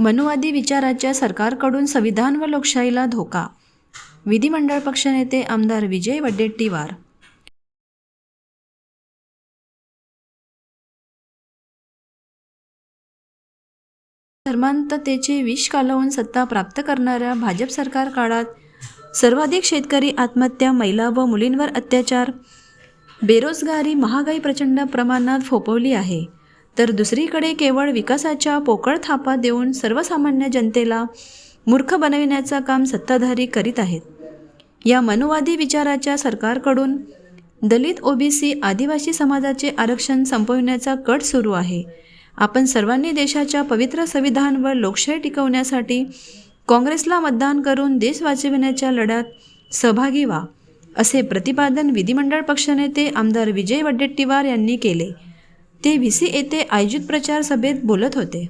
मनुवादी विचाराच्या सरकारकडून संविधान व लोकशाहीला धोका. विधिमंडळ पक्षनेते आमदार विजय वडेट्टीवार. धर्मांततेचे विष कालवून सत्ता प्राप्त करणाऱ्या भाजप सरकार काळात सर्वाधिक शेतकरी आत्महत्या महिला व मुलींवर अत्याचार बेरोजगारी महागाई प्रचंड प्रमाणात फोपवली आहे. तर दुसरीकडे केवळ विकासाच्या पोकळ थापा देऊन सर्वसामान्य जनतेला मूर्ख बनविण्याचं काम सत्ताधारी करीत आहेत. या मनुवादी विचाराच्या सरकारकडून दलित ओबीसी आदिवासी समाजाचे आरक्षण संपविण्याचा कट सुरू आहे. आपण सर्वांनी देशाच्या पवित्र संविधान व लोकशाही टिकवण्यासाठी काँग्रेसला मतदान करून देश वाचविण्याच्या लढ्यात सहभागी व्हा असे प्रतिपादन विधिमंडळ पक्षनेते आमदार विजय वडेट्टीवार यांनी केले. ते व्ही सी येथे आयोजित प्रचार सभेत बोलत होते.